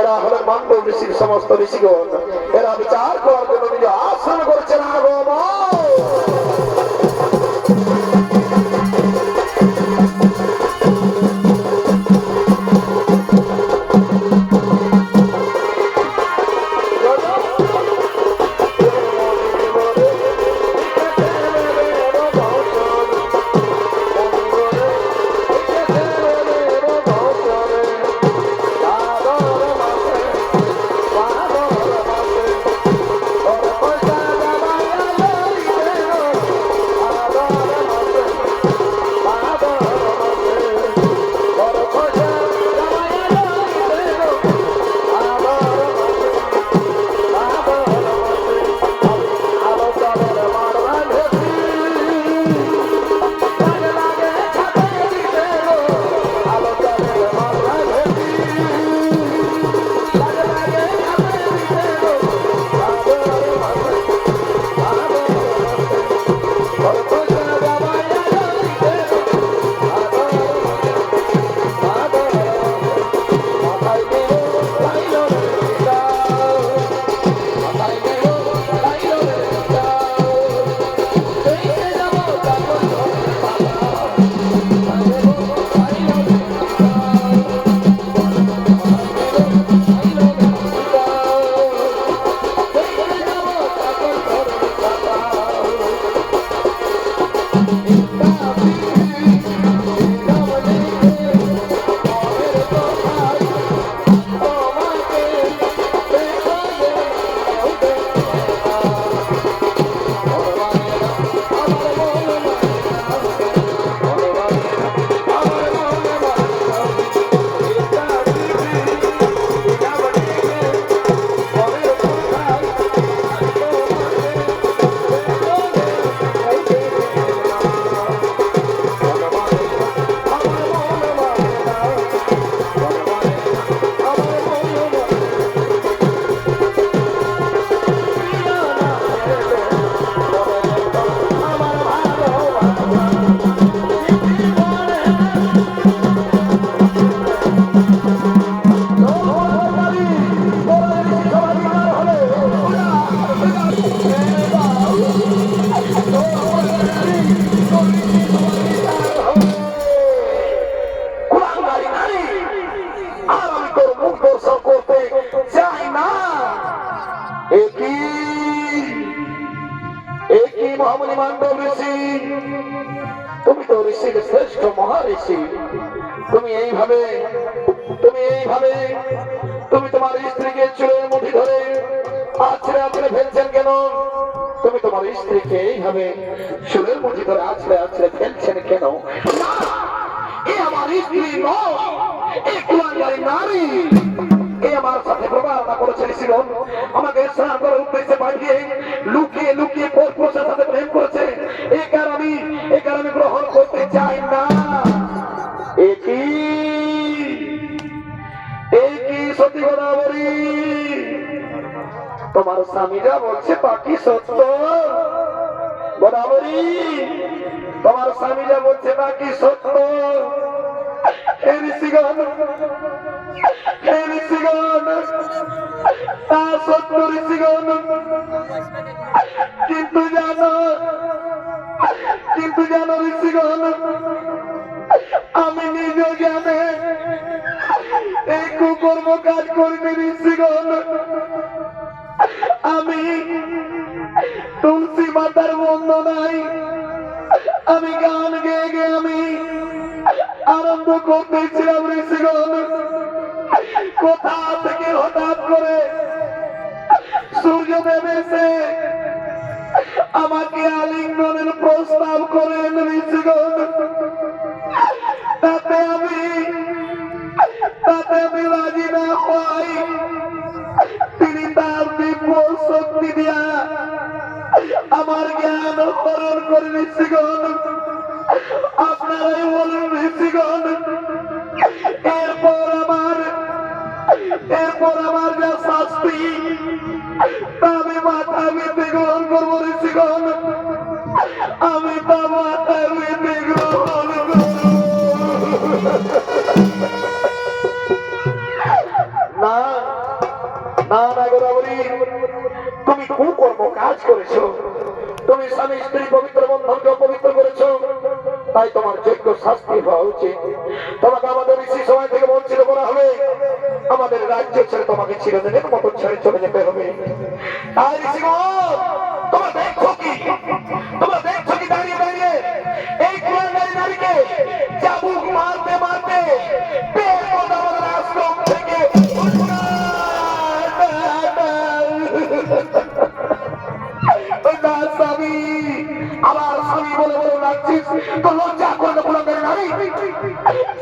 এরা হলো মান্ডব ঋষির সমস্ত ঋষিগণ। এরা বিচার করার জন্য আসন করছেন আগম মহামণি মান্ডব ঋষি। তুমি তো ঋষির শ্রেষ্ঠ মহাঋষি। তুমি এইভাবে তুমি এইভাবে, তুমি তোমার স্ত্রীকে চুলের মুঠি ধরে আছড়ে আছড়ে ফেলছেন কেন? তুমি তোমার স্ত্রীকে এইভাবে চুলের মুঠি ধরে আছড়ে আছড়ে ফেলছেন কেন? এ আমার স্ত্রী নয় নারী। এ আমার সাথে প্রবাদনা করেছে ঋষিগণ আমাকে স্নান উদ্দেশ্যে পাঠিয়ে লুকিয়ে লুকিয়ে পরপুরুষের সাথে প্রেম করেছে। এ কারণে এ কারণে গ্রহণ করতে চাই না। এ কি? এই কি সত্যি কথা বলি? তোমার স্বামীরা বলছে, বাকি সত্য। বরাবরই। তোমার স্বামীরা বলছে, বাকি সত্য। হে ঋষিগণ হে ঋষিগণ তা সত্য ঋষিগণ কিন্তু জানো কিন্তু জানো ঋষিগণ আরম্ভ করতেছিলাম ঋষিগণ কোথা থেকে হঠাৎ করে সূর্যদেব এসে আমাকে আলিঙ্গনের প্রস্তাব করেন ঋষিগণ তাতে আমি তাতে আমি রাজি না হই। তিনি তার দিব্য শক্তি দিয়া আমার জ্ঞান হরণ করে ঋষিগণ আপনারাই বলুন বন্ধুগণ এরপর আমার এরপর আমার যা শাস্তি আমি মাথা মেতে গ্রহণ করব ঋষিগণ আমি তা মাথা মেতে গ্রহণ না না না গোদাবরী তুমি কোন কর্ম কাজ করেছ। তুমি স্বামী, স্ত্রী, পবিত্র বন্ধনকে পবিত্র করেছ? তাই তোমার যোগ্য শাস্তি হওয়া উচিত। তোমাকে আমাদের ঋষি সময় থেকে বঞ্চিত করা হবে। আমাদের রাজ্য ছেড়ে তোমাকে চিরদিনের মতন ছেড়ে চলে যেতে হবে। তাই ঋষিগণ আবার স্বামী বলে বলে রাখছিস তো লজ্জা করে না কুলাঙ্গারি নারী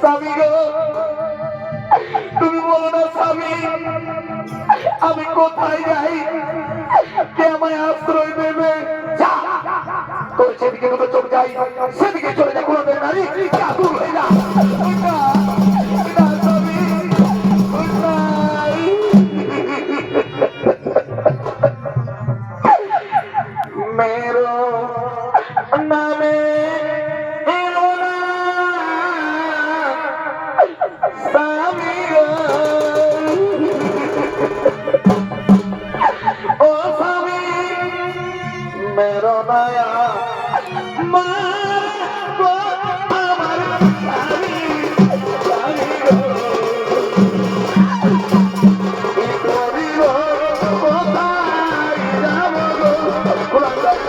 স্বামী গো, তুমি বলো না স্বামী, আমি কোথায় যাই? কে আমায় আশ্রয় দেবে? যা। তোর সেদিকে দুটো চোখ যাই সেদিকে চলে যা, কোনো নারী চাকুর হয়ে যা।